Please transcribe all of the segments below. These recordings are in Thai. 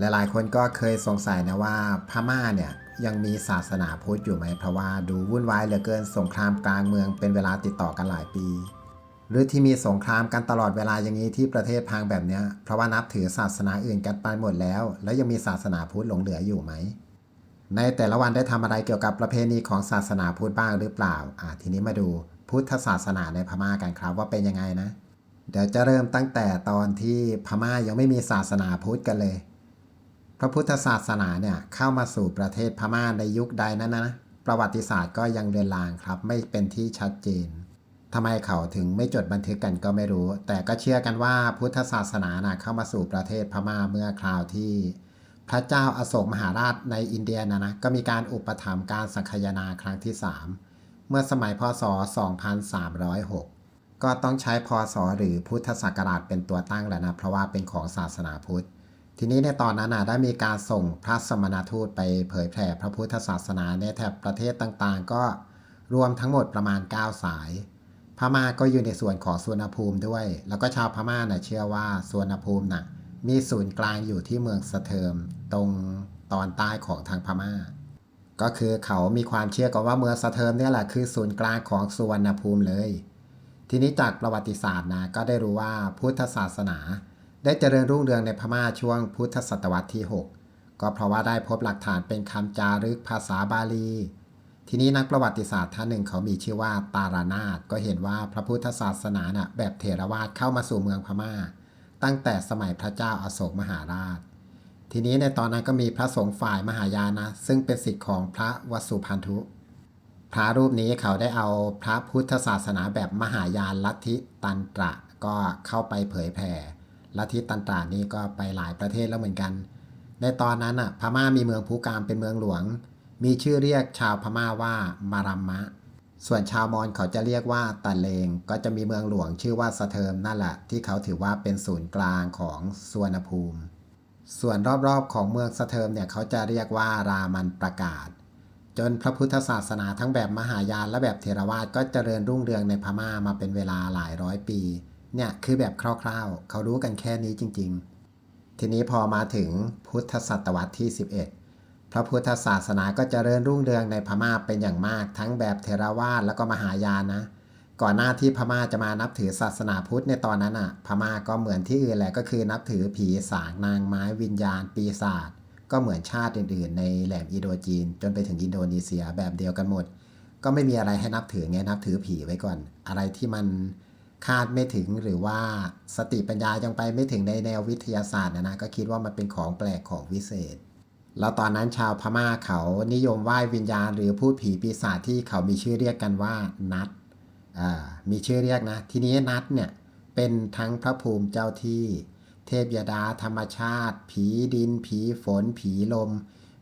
หลายๆ คนก็เคยสงสัยนะว่าพม่าเนี่ยยังมีศาสนาพุทธอยู่ไหมเพราะว่าดูวุ่นวายเหลือเกินสงครามกลางเมืองเป็นเวลาติดต่อกันหลายปี หรือที่มีสงครามกันตลอดเวลาอย่างนี้ที่ประเทศพังแบบเนี้ยเพราะว่านับถือศาสนาอื่นกันไปหมดแล้ว แล้วยังมีศาสนาพุทธหลงเหลืออยู่ไหมในแต่ละวันได้ทำอะไรเกี่ยวกับประเพณีของศาสนาพุทธบ้างหรือเปล่าอ่าทีนี้มาดูพุทธศาสนาในพม่ากันครับว่าเป็นยังไงนะ เดี๋ยวจะเริ่มตั้งแต่ตอนที่พม่ายังไม่มีศาสนาพุทธกันเลย พระพุทธศาสนาเนี่ยเข้ามาสู่ประเทศพม่าในยุคใดนั้นนะประวัติศาสตร์ก็ยังเลือนลางครับ ไม่เป็นที่ชัดเจนทำไมเขาถึงไม่จดบันทึกกันก็ไม่รู้ แต่ก็เชื่อกันว่าพุทธศาสนานะเข้ามาสู่ประเทศพม่าเมื่อคราวที่ พระเจ้าอโศกมหาราชในอินเดียนะนะก็มีการอุปถัมภ์การสังคายนาครั้งที่ 3 เมื่อสมัยพศ 2306 ก็ต้องใช้พศหรือพุทธศักราชเป็นตัวตั้งแหละนะเพราะว่าเป็นของศาสนาพุทธ ทีนี้ในตอนนั้นได้มีการส่งพระสมณทูตไปเผยแผ่พระพุทธศาสนาในแถบประเทศต่างๆ ก็รวมทั้งหมดประมาณ 9 สาย พม่าก็อยู่ในส่วนของสุวนภูมิด้วย แล้วก็ชาวพม่านะ่ะเชื่อว่าสุวนภูมิน่ะมีศูนย์กลางอยู่ที่เมืองสะเทิมตรงตอนใต้ของทางพม่า ก็คือเขามีความเชื่อกันว่าเมืองสะเทิมเนี่ยแหละคือศูนย์กลางของสุวรรณภูมิเลย ทีนี้จากประวัติศาสตร์นะก็ได้รู้ว่าพุทธศาสนา ได้เจริญรุ่งเรืองในพม่าช่วงพุทธศตวรรษที่ 6 ก็เพราะว่าได้พบหลักฐานเป็นคำจารึกภาษาบาลี ทีนี้นักประวัติศาสตร์ท่านหนึ่งเขามีชื่อว่าตารานาถก็เห็นว่าพระพุทธศาสนาน่ะแบบเถรวาทเข้ามาสู่เมืองพม่า ตั้งแต่สมัยพระเจ้าอาโศกมหาราช ทีนี้ในตอนนั้นก็มีพระสงฆ์ฝ่ายมหายานะ ซึ่งเป็นสิทธิ์ของพระวสสุพันธุ พระรูปนี้เขาได้เอาพระพุทธศาสนาแบบมหายานลัทธิตันตระก็เข้าไปเผยแผ่ ลัทธิตันตระนี่ก็ไปหลายประเทศแล้วเหมือนกัน ในตอนนั้นอะพม่ามีเมืองภูกามเป็นเมืองหลวง มีชื่อเรียกชาวพม่าว่ามารัมมะ ส่วนชาวมอญเขาจะเรียกว่าตะเลง ก็จะมีเมืองหลวงชื่อว่าสะเทิมนั่นแหละที่เขาถือว่าเป็นศูนย์กลางของสวนภูมิ ส่วนรอบๆของเมืองสะเทิมเนี่ยเขาจะเรียกว่ารามันประกาศ จนพระพุทธศาสนาทั้งแบบมหายานและแบบเทรวาสก็เจริญรุ่งเรืองในพม่ามาเป็นเวลาหลายร้อยปี เนี่ยคือแบบคร่าวๆ เขารู้กันแค่นี้จริง ๆ ทีนี้พอมาถึงพุทธศตวรรษที่ 11 พระพุทธศาสนาก็จเจริญรุ่งเรืองในพม่าเป็นอย่างมาก ทั้งแบบเทรวาสแล้วก็มหายานนะ ก่อนหน้าที่พม่าจะมานับถือศาสนาพุทธในตอนนั้นอะ พม่าก็เหมือนที่อื่นแหละก็คือนับถือผีสางนางไม้วิญญาณ ปีศาจก็เหมือนชาติอื่นๆ ในแหลมอินโดจีน จนไปถึงอินโดนีเซียแบบเดียวกันหมด ก็ไม่มีอะไรให้นับถือไงนับถือผีไว้ก่อน อะไรที่มัน คาดไม่ถึงหรือว่าสติปัญญายังไปไม่ถึงในแนววิทยาศาสตร์นะนะก็คิดว่ามันเป็นของแปลกของวิเศษ แล้วตอนนั้นชาวพม่าเขานิยมไหว้วิญญาณหรือพูดผีปีศาจที่เขามีชื่อเรียกกันว่านัดมีชื่อเรียกนะ ทีนี้นัดเนี่ยเป็นทั้งพระภูมิเจ้าที่ เทพยดาธรรมชาติ ผีดิน ผีฝน ผีลม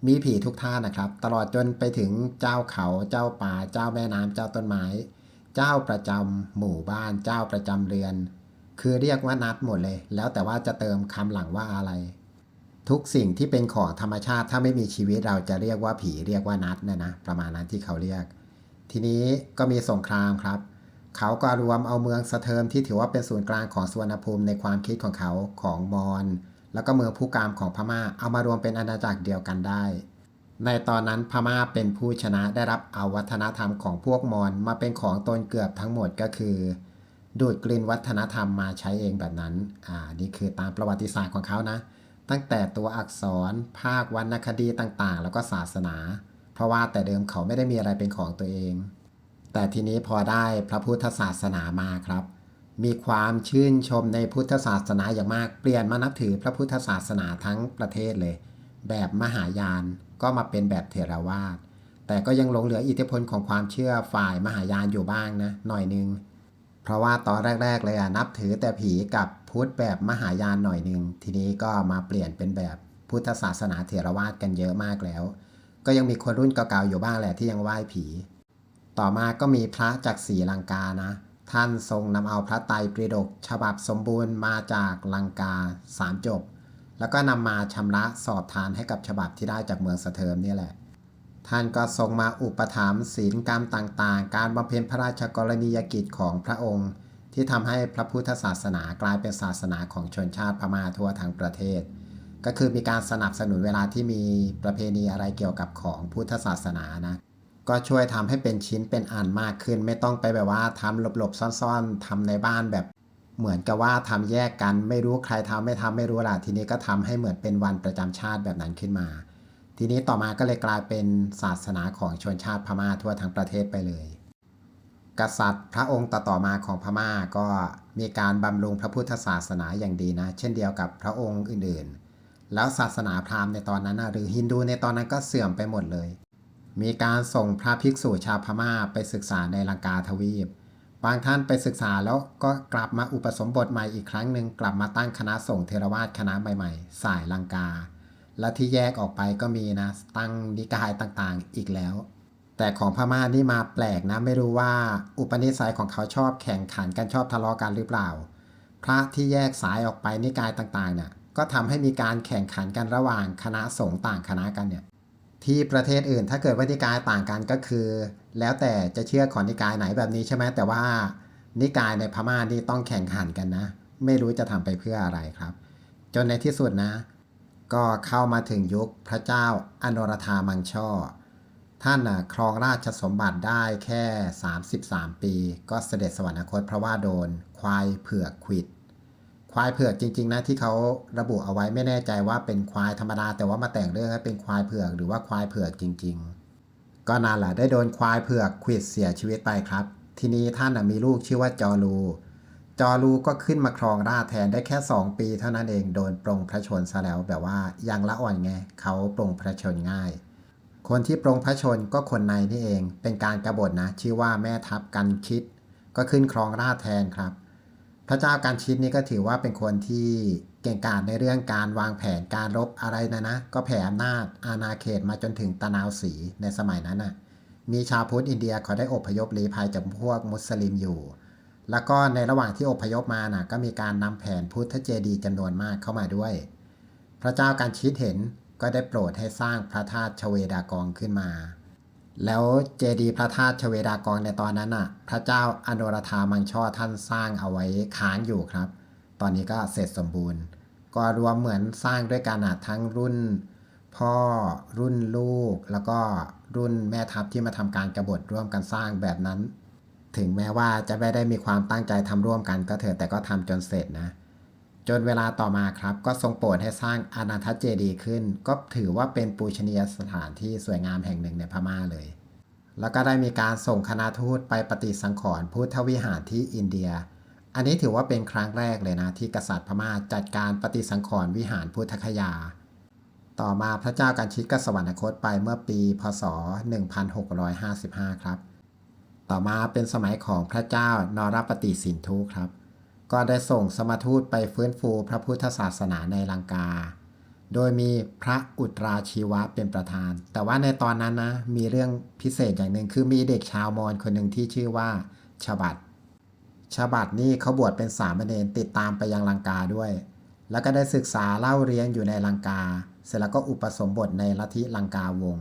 มีผีทุกท่านนะครับ ตลอดจนไปถึงเจ้าเขาเจ้าป่าเจ้าแม่น้ำเจ้าต้นไม้ เจ้าประจำหมู่บ้านเจ้าประจำเรือน คือเรียกว่านัดหมดเลย แล้วแต่ว่าจะเติมคำหลังว่าอะไร ทุกสิ่งที่เป็นของธรรมชาติถ้าไม่มีชีวิตเราจะเรียกว่าผีเรียกว่านัดนะนะประมาณนั้นที่เขาเรียก ทีนี้ก็มีสงครามครับ เขาก็รวมเอาเมืองสะเทิมที่ถือว่าเป็นศูนย์กลางของสวนภูมิในความคิดของเขาของมอญแล้วก็เมืองผู้กามของพม่าเอามารวมเป็นอาณาจักรเดียวกันได้ ในตอนนั้นพม่าเป็นผู้ชนะได้รับเอาวัฒนธรรมของพวกมอญมาเป็นของตนเกือบทั้งหมดก็คือ ดูดกลิ่นวัฒนธรรมมาใช้เองแบบนั้น อ่า นี่คือตามประวัติศาสตร์ของเขานะ ตั้งแต่ตัวอักษร ภาควรรณคดีต่างๆ แล้วก็ศาสนา เพราะว่าแต่เดิมเขาไม่ได้มีอะไรเป็นของตัวเอง แต่ทีนี้พอได้พระพุทธศาสนามาครับ มีความชื่นชมในพุทธศาสนาอย่างมาก เปลี่ยนมานับถือพระพุทธศาสนาทั้งประเทศเลย แบบมหายาน ก็มาเป็นแบบเถรวาท แต่ก็ยังหลงเหลืออิทธิพลของความเชื่อฝ่ายมหายานอยู่บ้างนะหน่อยนึง เพราะว่าตอนแรก ๆ เลยอะนับถือแต่ผีกับพุทธแบบมหายานหน่อยนึง ทีนี้ก็มาเปลี่ยนเป็นแบบพุทธศาสนาเถรวาทกันเยอะมากแล้ว ก็ยังมีคนรุ่นเก่าๆอยู่บ้างแหละที่ยังไหว้ผี ต่อมาก็มีพระจากศรีลังกานะ ท่านทรงนำเอาพระไตรปิฎกฉบับสมบูรณ์มาจากลังกาสามจบ แล้วก็นำมาชำระสอบทานให้กับฉบับที่ได้จากเมืองสะเทิมนี่แหละ ท่านก็ทรงมาอุปถัมภ์ศีลกรรมต่างๆ การบำเพ็ญพระราชกรณียกิจของพระองค์ ที่ทำให้พระพุทธศาสนากลายเป็นศาสนาของชนชาติพม่าทั่วทั้งประเทศ ก็คือมีการสนับสนุนเวลาที่มีประเพณีอะไรเกี่ยวกับของพุทธศาสนานะก็ช่วยทำให้เป็นชิ้นเป็นอันมากขึ้น ไม่ต้องไปแบบว่าทำหลบๆซ่อนๆทำในบ้านแบบ เหมือนกับว่าทำแยกกันไม่รู้ใครทำไม่ทำไม่รู้ล่ะทีนี้ก็ทำให้เหมือนเป็นวันประจำชาติแบบนั้นขึ้นมา ทีนี้ต่อมาก็เลยกลายเป็นศาสนาของชนชาติพม่าทั่วทั้งประเทศไปเลย กษัตริย์พระองค์ต่อๆมาของพม่าก็มีการบำรุงพระพุทธศาสนาอย่างดีนะ เช่นเดียวกับพระองค์อื่นๆ แล้วศาสนาพราหมณ์ในตอนนั้นนะหรือฮินดูในตอนนั้นก็เสื่อมไปหมดเลย มีการส่งพระภิกษุชาวพม่าไปศึกษาในลังกาทวีป บางท่านไปศึกษาแล้วก็กลับมาอุปสมบทใหม่อีกครั้งหนึ่งกลับมาตั้งคณะสงฆ์เทรวาสคณะใหม่ๆ สายลังกา และที่แยกออกไปก็มีนะ ตั้งนิกายต่างๆอีกแล้ว แต่ของพม่านี่มาแปลกนะ ไม่รู้ว่าอุปนิสัยของเขาชอบแข่งขันกันชอบทะเลาะกันหรือเปล่า พระที่แยกสายออกไปนิกายต่างๆเนี่ยก็ทำให้มีการแข่งขันกันระหว่างคณะสงฆ์ต่างคณะกันเนี่ย ที่ประเทศอื่น ถ้าเกิดว่านิกายต่างกันก็คือ แล้วแต่จะเชื่อของนิกายไหนแบบนี้ใช่ไหมแต่ว่านิกายในพม่านี่ต้องแข่งขันกันนะ ไม่รู้จะทำไปเพื่ออะไรครับ จนในที่สุดนะ ก็เข้ามาถึงยุคพระเจ้าอนรธามังช่อ ท่านนะครองราชสมบัติได้แค่ 33 ปี ก็เสด็จสวรรคตเพราะว่าโดนควายเผือกขิด ควายเผือกจริง ๆ นะที่เขาระบุเอาไว้ไม่แน่ใจว่าเป็นควายธรรมดา แต่ว่ามาแต่งเรื่องให้เป็นควายเผือกหรือว่าควายเผือกจริง ๆ ก็นั่นแหละได้โดนควายเผือกขวิดเสียชีวิตไปครับ ทีนี้ท่านมีลูกชื่อว่าจอรูจอรูก็ขึ้นมาครองราชแทนได้แค่ 2 ปีเท่านั้นเองโดนปรงพระชนซะแล้วแบบว่ายังละอ่อนไงเขาปรงพระชนง่าย คนที่ปรงพระชนก็คนในนี่เอง เป็นการกรบฏนะชื่อว่าแม่ทัพกันคิด ก็ขึ้นครองราชแทนครับ พระเจ้าการชิดนี่ก็ถือว่าเป็นคนที่เก่งกาจในเรื่องการวางแผนการรบอะไรนะนะ ก็แผ่อำนาจอาณาเขตมาจนถึงตะนาวสีในสมัยนั้นน่ะมีชาวพุทธอินเดียเขาได้อพยพลี้ภัยจากพวกมุสลิมอยู่ แล้วก็ในระหว่างที่อพยพมาน่ะก็มีการนำแผนพุทธเจดีย์จำนวนมากเข้ามาด้วย พระเจ้าการชิดเห็นก็ได้โปรดให้สร้างพระธาตุชเวดากองขึ้นมา แล้วเจดีย์พระธาตุชเวดากองในตอนนั้นน่ะ พระเจ้าอโนรธามังช่อท่านสร้างเอาไว้ค้างอยู่ครับ ตอนนี้ก็เสร็จสมบูรณ์ ก็รวมเหมือนสร้างด้วยกันทั้งรุ่น พ่อรุ่นลูกแล้วก็รุ่นแม่ทัพที่มาทำการกรบฏร่วมกันสร้างแบบนั้น ถึงแม้ว่าจะไม่ได้มีความตั้งใจทำร่วมกันก็เถอะแต่ก็ทำจนเสร็จนะ จนเวลาต่อมาครับ ก็ทรงโปรดให้สร้างอาณาทัเจดีย์ขึ้น ก็ถือว่าเป็นปูชนียสถานที่สวยงามแห่งหนึ่งในพม่าเลย แล้วก็ได้มีการส่งคณะทูตไปปฏิสังขรณ์พุทธวิหารที่อินเดีย อันนี้ถือว่าเป็นครั้งแรกเลยนะที่กษัตริย์พม่าจัดการปฏิสังขรณ์วิหารพุทธคยา ต่อมาพระเจ้าการชิดก็สวรรคตไปเมื่อปี พศ 1655 ครับ ต่อมาเป็นสมัยของพระเจ้านรปฏิสินธุครับ ก็ได้ส่งสมทูตไปฟื้นฟูพระพุทธศาสนาในลังกา โดยมีพระอุตราชีวะเป็นประธาน แต่ว่าในตอนนั้นนะมีเรื่องพิเศษอย่างหนึ่งคือมีเด็กชาวมอญคนหนึ่งที่ชื่อว่าฉบัดฉบัดนี่เขาบวชเป็นสามเณรติดตามไปยังลังกาด้วย แล้วก็ได้ศึกษาเล่าเรียนอยู่ในลังกา เสร็จแล้วก็อุปสมบทในลัทธิลังกาวง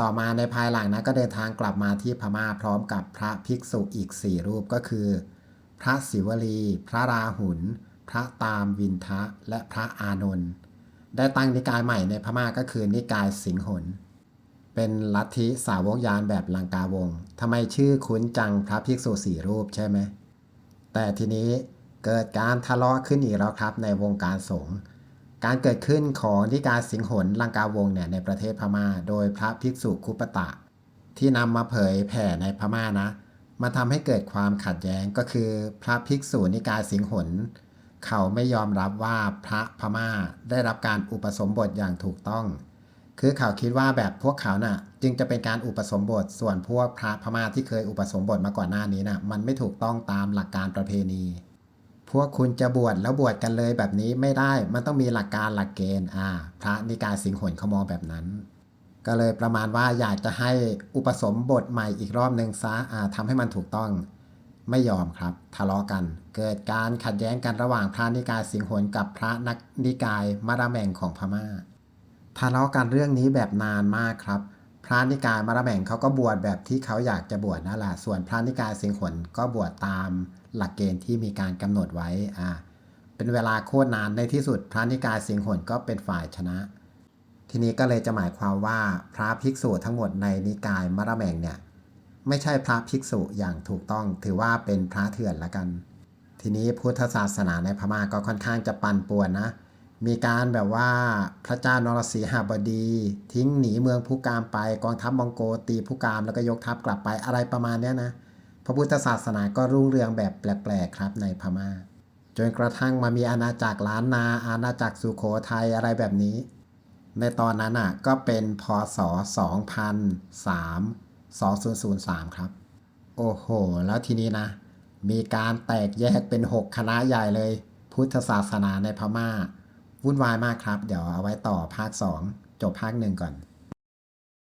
ต่อมาในภายหลังนะก็เดินทางกลับมาที่พม่าพร้อมกับพระภิกษุอีก 4 รูปก็คือ พระศิวลี พระราหุล พระตามวินทะ และพระอานนท์ได้ตั้งนิกายใหม่ในพม่าก็คือนิกายสิงหน เป็นลัทธิสาวกยานแบบลังกาวงทำไมชื่อคุ้นจังพระภิกษุสี่รูปใช่ไหม แต่ทีนี้เกิดการทะเลาะขึ้นอีกแล้วครับในวงการสงฆ์การเกิดขึ้นของนิกายสิงหนลังกาวงเนี่ยในประเทศพม่า โดยพระภิกษุคุปตะ ที่นำมาเผยแผ่ในพม่านะ มาทำให้เกิดความขัดแย้งก็คือ พระภิกษุนิกายสิงหนเขาไม่ยอมรับว่าพระพม่าได้รับการอุปสมบทอย่างถูกต้อง คือเขาคิดว่าแบบพวกเขาน่ะ จึงจะเป็นการอุปสมบทส่วนพวกพระพม่าที่เคยอุปสมบทมาก่อนหน้านี้น่ะมันไม่ถูกต้องตามหลักการประเพณี พวกคุณจะบวชแล้วบวชกันเลยแบบนี้ไม่ได้ มันต้องมีหลักการหลักเกณฑ์อ่า พระนิกายสิงหนเขามองแบบนั้น ก็เลยประมาณว่าอยากจะให้อุปสมบทใหม่อีกรอบหนึ่งซะอ่าทำให้มันถูกต้องไม่ยอมครับ ทะเลาะกัน เกิดการขัดแย้งกันระหว่างพระนิกายสิงหนกับพระนักนิกายมาราแมงของพม่า ทะเลาะกันเรื่องนี้แบบนานมากครับ พระนิกายมาราแมงเขาก็บวชแบบที่เขาอยากจะบวชนั่นแหละส่วนพระนิกายสิงหนก็บวชตามหลักเกณฑ์ที่มีการกำหนดไว้อ่าเป็นเวลาโคตรนานในที่สุดพระนิกายสิงหนก็เป็นฝ่ายชนะ ทีนี้ก็เลยจะหมายความว่าพระภิกษุทั้งหมดในนิกายมระแมงเนี่ยไม่ใช่พระภิกษุอย่างถูกต้องถือว่าเป็นพระเถื่อนละกัน ทีนี้พุทธศาสนาในพม่าก็ค่อนข้างจะปั่นป่วนนะ มีการแบบว่าพระเจ้านรสีหบดี ทิ้งหนีเมืองผู้กามไปกองทัพมองโกตีผู้กามแล้วก็ยกทัพกลับไปอะไรประมาณนี้นะพระพุทธศาสนาก็รุ่งเรืองแบบแปลกๆครับในพม่าจนกระทั่งมามีอาณาจักรล้านนาอาณาจักรสุโขทัยอะไรแบบนี้ ในตอนนั้นอะก็เป็นพศ 2003 2003 ครับ โอ้โห แล้วทีนี้นะ มีการแตกแยกเป็น 6 คณะใหญ่เลย พุทธศาสนาในพม่า วุ่นวายมากครับ เดี๋ยวเอาไว้ต่อภาค 2 จบภาคหนึ่งก่อน